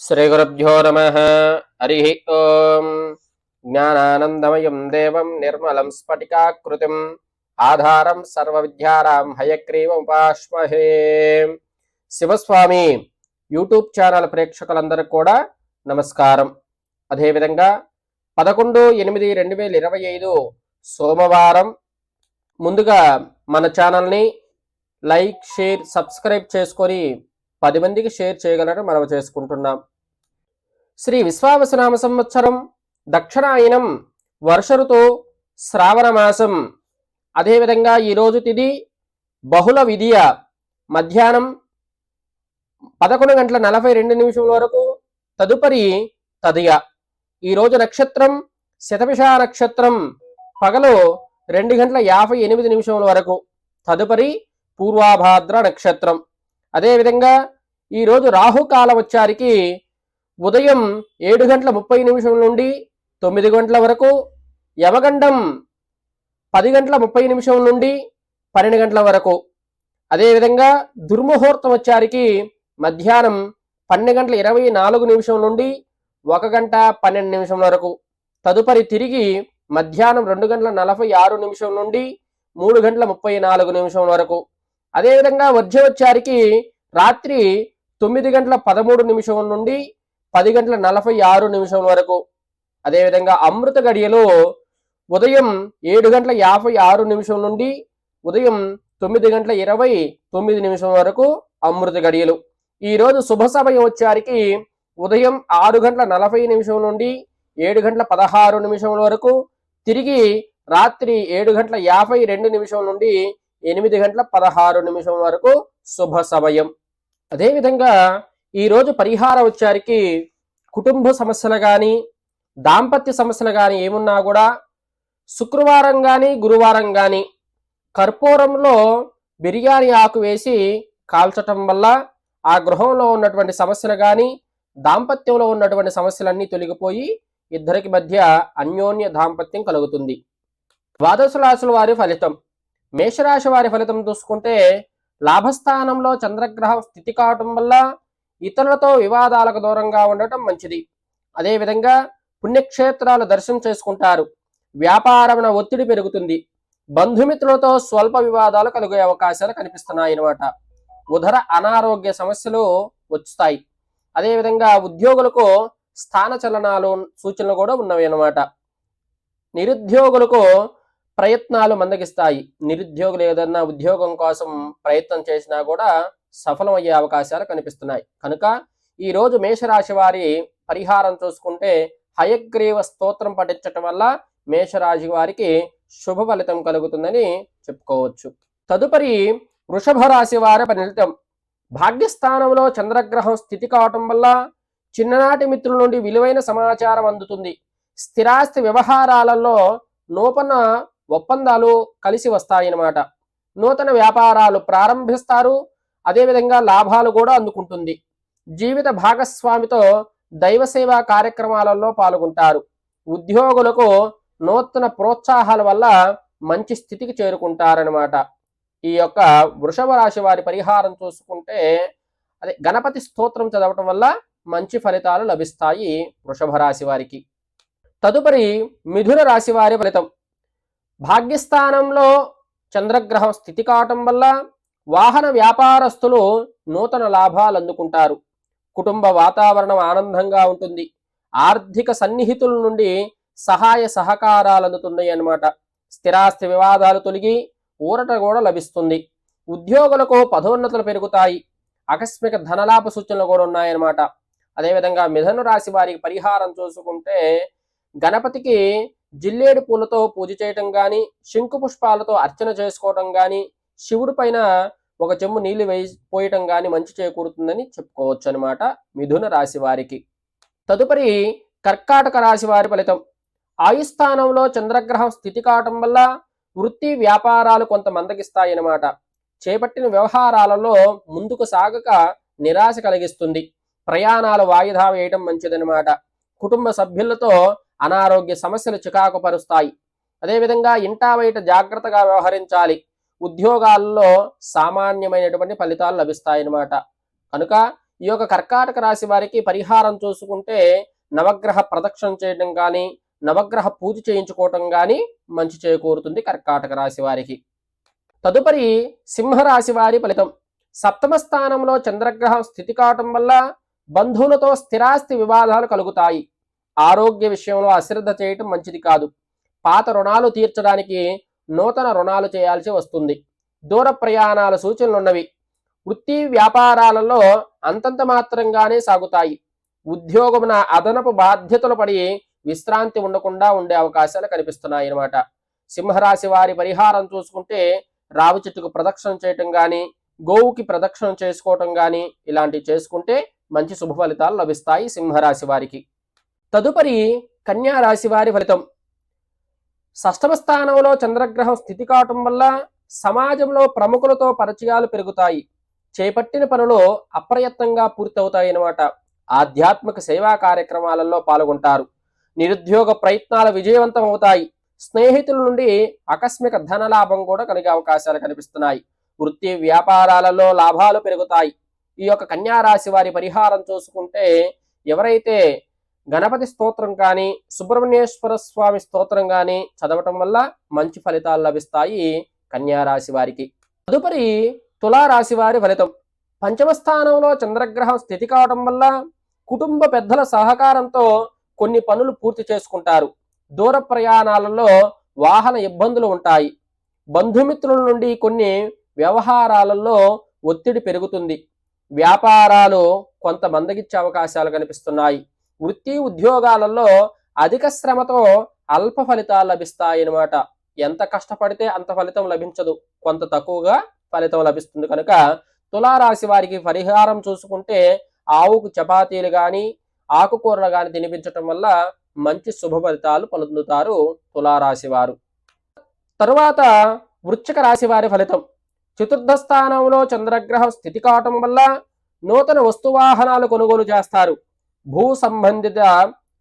శ్రీగురుభ్యో నమ హరి ఓం జ్ఞానానందమయం దేవం నిర్మలం స్ఫటికాకృతిం ఆధారం సర్వ విద్యారాం హయగ్రీవముపాశ్మహే శివస్వామి యూట్యూబ్ ఛానల్ ప్రేక్షకులందరికీ కూడా నమస్కారం. అదేవిధంగా పదకొండు ఎనిమిది రెండు వేల ఇరవై ఐదు సోమవారం ముందుగా మన ఛానల్ని లైక్ షేర్ సబ్స్క్రైబ్ చేసుకొని పది మందికి షేర్ చేయగలరని మనం చేసుకుంటున్నాం. శ్రీ విశ్వావసనామ సంవత్సరం దక్షిణాయనం వర్ష ఋతు శ్రావణ మాసం. అదేవిధంగా ఈరోజు తిది బహుళ విధియ మధ్యాహ్నం పదకొండు గంటల నలభై రెండు నిమిషముల వరకు తదుపరి తదియ. ఈరోజు నక్షత్రం శతభిష నక్షత్రం పగలు రెండు గంటల యాభై ఎనిమిది నిమిషముల వరకు తదుపరి పూర్వాభాద్ర నక్షత్రం. అదేవిధంగా ఈరోజు రాహుకాల వచ్చారికి ఉదయం ఏడు గంటల ముప్పై నిమిషం నుండి తొమ్మిది గంటల వరకు యమగండం పది గంటల ముప్పై నిమిషం నుండి పన్నెండు గంటల వరకు. అదేవిధంగా దుర్ముహూర్తం వచ్చారికి మధ్యాహ్నం పన్నెండు గంటల ఇరవై నాలుగు నిమిషం నుండి ఒక గంట పన్నెండు నిమిషం వరకు. తదుపరి తిరిగి మధ్యాహ్నం రెండు గంటల నలభై ఆరు నిమిషం నుండి మూడు గంటల ముప్పై నాలుగు నిమిషం వరకు. అదేవిధంగా వర్జ వచ్చారికి రాత్రి తొమ్మిది గంటల పదమూడు నిమిషం నుండి పది గంటల నలభై ఆరు నిమిషం వరకు. అదేవిధంగా అమృత గడియలో ఉదయం ఏడు గంటల యాభై ఆరు నిమిషం నుండి ఉదయం తొమ్మిది గంటల ఇరవై తొమ్మిది నిమిషం వరకు అమృత గడియలు. ఈరోజు శుభ సమయం వచ్చారికి ఉదయం ఆరు గంటల నలభై నిమిషం నుండి ఏడు గంటల పదహారు నిమిషం వరకు తిరిగి రాత్రి ఏడు గంటల యాభై రెండు నిమిషం నుండి ఎనిమిది గంటల పదహారు నిమిషం వరకు శుభ సమయం. అదేవిధంగా ఈరోజు పరిహారం వచ్చారికి కుటుంబ సమస్యలు కానీ దాంపత్య సమస్యలు కానీ ఏమున్నా కూడా శుక్రవారం కానీ గురువారం కానీ కర్పూరంలో బిర్యానీ ఆకు వేసి కాల్చటం వల్ల ఆ గృహంలో ఉన్నటువంటి సమస్యలు కానీ దాంపత్యంలో ఉన్నటువంటి సమస్యలన్నీ తొలగిపోయి ఇద్దరికి మధ్య అన్యోన్య దాంపత్యం కలుగుతుంది. ద్వాదశ రాశుల వారి ఫలితం. మేషరాశి వారి ఫలితం చూసుకుంటే లాభస్థానంలో చంద్రగ్రహం స్థితి కావటం వల్ల ఇతరులతో వివాదాలకు దూరంగా ఉండటం మంచిది. అదేవిధంగా పుణ్యక్షేత్రాలు దర్శనం చేసుకుంటారు. వ్యాపారమున ఒత్తిడి పెరుగుతుంది. బంధుమిత్రులతో స్వల్ప వివాదాలు కలిగే అవకాశాలు కనిపిస్తున్నాయి అన్నమాట. ఉదర అనారోగ్య సమస్యలు వస్తాయి అదేవిధంగా ఉద్యోగులకు స్థాన చలనాలు సూచనలు కూడా ఉన్నవి అన్నమాట. నిరుద్యోగులకు ప్రయత్నాలు మందగిస్తాయి. నిరుద్యోగులు ఏదన్నా ఉద్యోగం కోసం ప్రయత్నం చేసినా కూడా సఫలమయ్యే అవకాశాలు కనిపిస్తున్నాయి. కనుక ఈ రోజు మేషరాశి వారి పరిహారం చూసుకుంటే హయగ్రీవ స్తోత్రం పఠించటం వల్ల మేషరాశి వారికి శుభ ఫలితం కలుగుతుందని చెప్పుకోవచ్చు. తదుపరి వృషభ రాశి వారి ఫలితం భాగ్యస్థానంలో చంద్రగ్రహం స్థితి కావటం వల్ల చిన్ననాటి మిత్రుల నుండి విలువైన సమాచారం అందుతుంది. స్థిరాస్తి వ్యవహారాలలో నూతన ఒప్పందాలు కలిసి వస్తాయన్నమాట. నూతన వ్యాపారాలు ప్రారంభిస్తారు అదేవిధంగా లాభాలు కూడా అందుకుంటుంది. జీవిత భాగస్వామితో దైవసేవా కార్యక్రమాలలో పాల్గొంటారు. ఉద్యోగులకు నూతన ప్రోత్సాహాల వల్ల మంచి స్థితికి చేరుకుంటారనమాట ఈ యొక్క వృషభ రాశి వారి పరిహారం చూసుకుంటే అదే గణపతి స్తోత్రం చదవటం వల్ల మంచి ఫలితాలు లభిస్తాయి వృషభ రాశి వారికి. తదుపరి మిథున రాశి వారి ఫలితం. భాగ్యస్థానంలో చంద్రగ్రహం స్థితి కావటం వల్ల వాహన వ్యాపారస్తులు నూతన లాభాలు అందుకుంటారు. కుటుంబ వాతావరణం ఆనందంగా ఉంటుంది. ఆర్థిక సన్నిహితుల నుండి సహాయ సహకారాలు అందుతున్నాయి అన్నమాట. స్థిరాస్తి వివాదాలు తొలగి ఊరట కూడా లభిస్తుంది. ఉద్యోగులకు పదోన్నతులు పెరుగుతాయి. ఆకస్మిక ధనలాభ సూచనలు కూడా ఉన్నాయన్నమాట. అదేవిధంగా మిథను రాశి వారికి పరిహారం చూసుకుంటే గణపతికి జిల్లేడు పూలతో పూజ చేయటం కానీ శంకు పుష్పాలతో అర్చన చేసుకోవటం కానీ శివుడి పైన ఒక చెంబు నీళ్ళు వేయి పోయటం గాని మంచి చేకూరుతుందని చెప్పుకోవచ్చు అనమాట మిథున రాశి వారికి. తదుపరి కర్కాటక రాశి వారి ఫలితం. ఆయుస్థానంలో చంద్రగ్రహం స్థితి కావటం వల్ల వృత్తి వ్యాపారాలు కొంత మందగిస్తాయన్నమాట చేపట్టిన వ్యవహారాలలో ముందుకు సాగక నిరాశ కలిగిస్తుంది. ప్రయాణాలు వాయిదా వేయటం మంచిదనమాట కుటుంబ సభ్యులతో అనారోగ్య సమస్యలు చికాకు పరుస్తాయి. అదేవిధంగా ఇంటా బయట జాగ్రత్తగా వ్యవహరించాలి. ఉద్యోగాల్లో సామాన్యమైనటువంటి ఫలితాలు లభిస్తాయన్నమాట. కనుక ఈ యొక్క కర్కాటక రాశి వారికి పరిహారం చూసుకుంటే నవగ్రహ ప్రదక్షిణ చేయడం కానీ నవగ్రహ పూజ చేయించుకోవటం కానీ మంచి చేకూరుతుంది కర్కాటక రాశి వారికి. తదుపరి సింహరాశి వారి ఫలితం. సప్తమ స్థానంలో చంద్రగ్రహం స్థితి కావటం వల్ల బంధువులతో స్థిరాస్తి వివాదాలు కలుగుతాయి. ఆరోగ్య విషయంలో అశ్రద్ధ చేయటం మంచిది కాదు. పాత రుణాలు తీర్చడానికి నూతన రుణాలు చేయాల్సి వస్తుంది. దూర ప్రయాణాల సూచనలున్నవి. వృత్తి వ్యాపారాలలో అంతంత మాత్రంగానే సాగుతాయి. ఉద్యోగమున అదనపు బాధ్యతలు పడి విశ్రాంతి ఉండకుండా ఉండే అవకాశాలు కనిపిస్తున్నాయి అన్నమాట సింహరాశి వారి పరిహారం చూసుకుంటే రావి చెట్టుకు ప్రదక్షిణ చేయటం కానీ గోవుకి ప్రదక్షిణ చేసుకోవటం కానీ ఇలాంటివి చేసుకుంటే మంచి శుభ ఫలితాలు లభిస్తాయి సింహరాశి వారికి. తదుపరి కన్యా రాశి వారి ఫలితం. షష్టమ స్థానంలో చంద్రగ్రహం స్థితి కావటం వల్ల సమాజంలో ప్రముఖులతో పరిచయాలు పెరుగుతాయి. చేపట్టిన పనులు అప్రయత్నంగా పూర్తవుతాయి అన్నమాట ఆధ్యాత్మిక సేవా కార్యక్రమాలలో పాల్గొంటారు. నిరుద్యోగ ప్రయత్నాలు విజయవంతం అవుతాయి స్నేహితుల నుండి ఆకస్మిక ధనలాభం కూడా కలిగే అవకాశాలు కనిపిస్తున్నాయి. వృత్తి వ్యాపారాలలో లాభాలు పెరుగుతాయి. ఈ యొక్క కన్యారాశి వారి పరిహారం చూసుకుంటే ఎవరైతే గణపతి స్తోత్రం కానీ సుబ్రహ్మణ్యేశ్వర స్వామి స్తోత్రం కానీ చదవటం వల్ల మంచి ఫలితాలు లభిస్తాయి కన్యారాశి వారికి. తదుపరి తులారాశి వారి ఫలితం. పంచమ స్థానంలో చంద్రగ్రహం స్థితి కావటం వల్ల కుటుంబ పెద్దల సహకారంతో కొన్ని పనులు పూర్తి చేసుకుంటారు. దూర ప్రయాణాలలో వాహన ఇబ్బందులు ఉంటాయి. బంధుమిత్రుల నుండి కొన్ని వ్యవహారాలలో ఒత్తిడి పెరుగుతుంది. వ్యాపారాలు కొంత మందగిచ్చే అవకాశాలు కనిపిస్తున్నాయి. వృత్తి ఉద్యోగాలలో అధిక శ్రమతో అల్ప ఫలితాలు లభిస్తాయి అన్నమాట ఎంత కష్టపడితే అంత ఫలితం లభించదు. కొంత తక్కువగా ఫలితం లభిస్తుంది కనుక తులారాశి వారికి పరిహారం చూసుకుంటే ఆవుకు చపాతీలు కానీ ఆకుకూరలు కానీ తినిపించటం వల్ల మంచి శుభ ఫలితాలు పొందుతారు తులారాశి వారు. తరువాత వృశ్చిక రాశి వారి ఫలితం. చతుర్థ స్థానంలో చంద్రగ్రహం స్థితి కావటం వల్ల నూతన వస్తువాహనాలు కొనుగోలు చేస్తారు. భూ సంబంధిత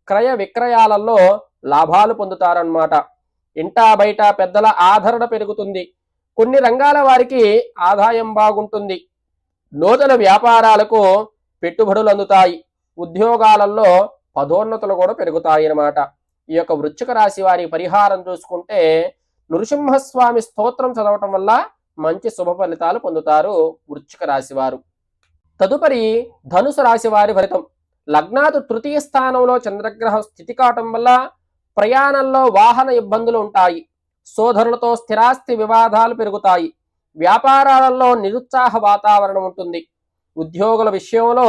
క్రయ విక్రయాలలో లాభాలు పొందుతారన్నమాట. ఇంటా బయట పెద్దల ఆదరణ పెరుగుతుంది. కొన్ని రంగాల వారికి ఆదాయం బాగుంటుంది. నూతన వ్యాపారాలకు పెట్టుబడులు అందుతాయి. ఉద్యోగాలలో పదోన్నతులు కూడా పెరుగుతాయి అన్నమాట ఈ యొక్క వృచ్చిక రాశి వారి పరిహారం చూసుకుంటే నృసింహస్వామి స్తోత్రం చదవటం వల్ల మంచి శుభ ఫలితాలు పొందుతారు వృచ్చిక రాశి వారు. తదుపరి ధనుసు రాశి వారి ఫలితం. లగ్నాదు తృతీయ స్థానంలో చంద్రగ్రహం స్థితి కావటం వల్ల ప్రయాణంలో వాహన ఇబ్బందులు ఉంటాయి. సోదరులతో స్థిరాస్తి వివాదాలు పెరుగుతాయి. వ్యాపారాలలో నిరుత్సాహ వాతావరణం ఉంటుంది. ఉద్యోగుల విషయంలో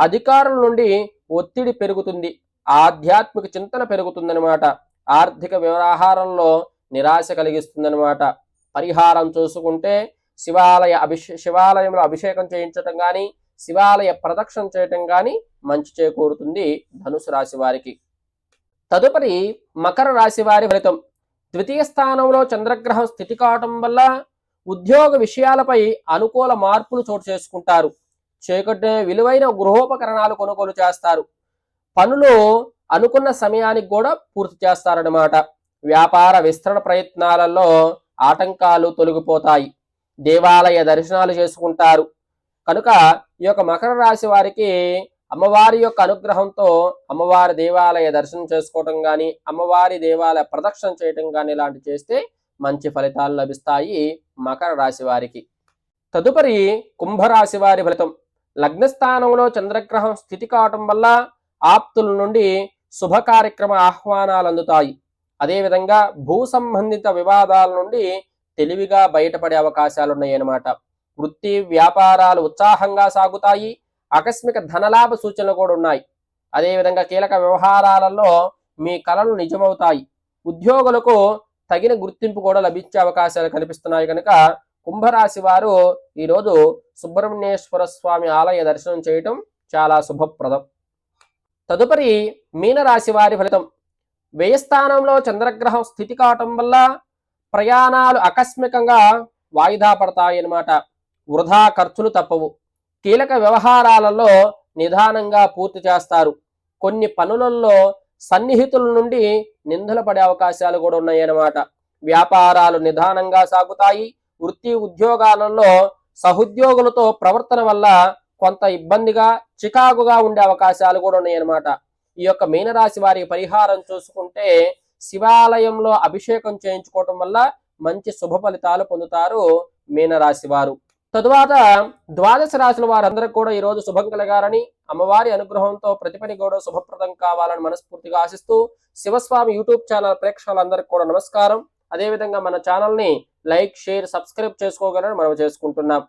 అధికారుల నుండి ఒత్తిడి పెరుగుతుంది. ఆధ్యాత్మిక చింతన పెరుగుతుందనమాట ఆర్థిక వ్యవహారంలో నిరాశ కలిగిస్తుందనమాట పరిహారం చూసుకుంటే శివాలయ అభిషే శివాలయంలో అభిషేకం చేయించటం కానీ శివాలయ ప్రదక్షిణ చేయటం కానీ మంచి చేకూరుతుంది ధనుసు రాశి వారికి. తదుపరి మకర రాశి వారి ఫలితం. ద్వితీయ స్థానంలో చంద్రగ్రహం స్థితి కావటం వల్ల ఉద్యోగ విషయాలపై అనుకూల మార్పులు చోటు చేసుకుంటారు. చేకట్టే విలువైన గృహోపకరణాలు కొనుగోలు చేస్తారు. పనులు అనుకున్న సమయానికి కూడా పూర్తి చేస్తారన్నమాట. వ్యాపార విస్తరణ ప్రయత్నాలలో ఆటంకాలు తొలగిపోతాయి. దేవాలయ దర్శనాలు చేసుకుంటారు. కనుక ఈ యొక్క మకర రాశి వారికి అమ్మవారి యొక్క అనుగ్రహంతో అమ్మవారి దేవాలయ దర్శనం చేసుకోవటం కానీ అమ్మవారి దేవాలయ ప్రదక్షిణ చేయటం కానీ ఇలాంటి చేస్తే మంచి ఫలితాలు లభిస్తాయి మకర రాశి వారికి. తదుపరి కుంభరాశి వారి ఫలితం. లగ్నస్థానంలో చంద్రగ్రహం స్థితి కావటం వల్ల ఆప్తుల నుండి శుభ కార్యక్రమ ఆహ్వానాలు అందుతాయి. అదేవిధంగా భూ సంబంధిత వివాదాల నుండి తెలివిగా బయటపడే అవకాశాలు ఉన్నాయన్నమాట. వృత్తి వ్యాపారాలు ఉత్సాహంగా సాగుతాయి. ఆకస్మిక ధనలాభ సూచనలు కూడా ఉన్నాయి. అదేవిధంగా కీలక వ్యవహారాలలో మీ కళలు నిజమవుతాయి. ఉద్యోగులకు తగిన గుర్తింపు కూడా లభించే అవకాశాలు కనిపిస్తున్నాయి కనుక కుంభరాశి వారు ఈరోజు సుబ్రహ్మణ్యేశ్వర స్వామి ఆలయ దర్శనం చేయటం చాలా శుభప్రదం. తదుపరి మీనరాశి వారి ఫలితం. వ్యయస్థానంలో చంద్రగ్రహం స్థితి కావటం వల్ల ప్రయాణాలు ఆకస్మికంగా వాయిదా పడతాయి అన్నమాట వృధా ఖర్చులు తప్పవు. కీలక వ్యవహారాలలో నిదానంగా పూర్తి చేస్తారు. కొన్ని పనులలో సన్నిహితుల నుండి నిందలు పడే అవకాశాలు కూడా ఉన్నాయన్నమాట. వ్యాపారాలు నిదానంగా సాగుతాయి. వృత్తి ఉద్యోగాలలో సహుద్యోగులతో ప్రవర్తన వల్ల కొంత ఇబ్బందిగా చికాకుగా ఉండే అవకాశాలు కూడా ఉన్నాయన్నమాట. ఈ యొక్క మీనరాశి వారికి పరిహారం చూసుకుంటే శివాలయంలో అభిషేకం చేయించుకోవటం వల్ల మంచి శుభ ఫలితాలు పొందుతారు మీనరాశి వారు. తరువాత ద్వాదశ రాశుల వారందరూ కూడా ఈ రోజు శుభం కలగాలని అమ్మవారి అనుగ్రహంతో ప్రతిపని గౌడవ శుభప్రదం కావాలని మనస్ఫూర్తిగా ఆశిస్తూ శివస్వామి యూట్యూబ్ ఛానల్ ప్రేక్షకులందరికీ కూడా నమస్కారం. అదేవిధంగా మన ఛానల్ని లైక్ షేర్ సబ్స్క్రైబ్ చేసుకోగలని మనం చేసుకుంటున్నాం.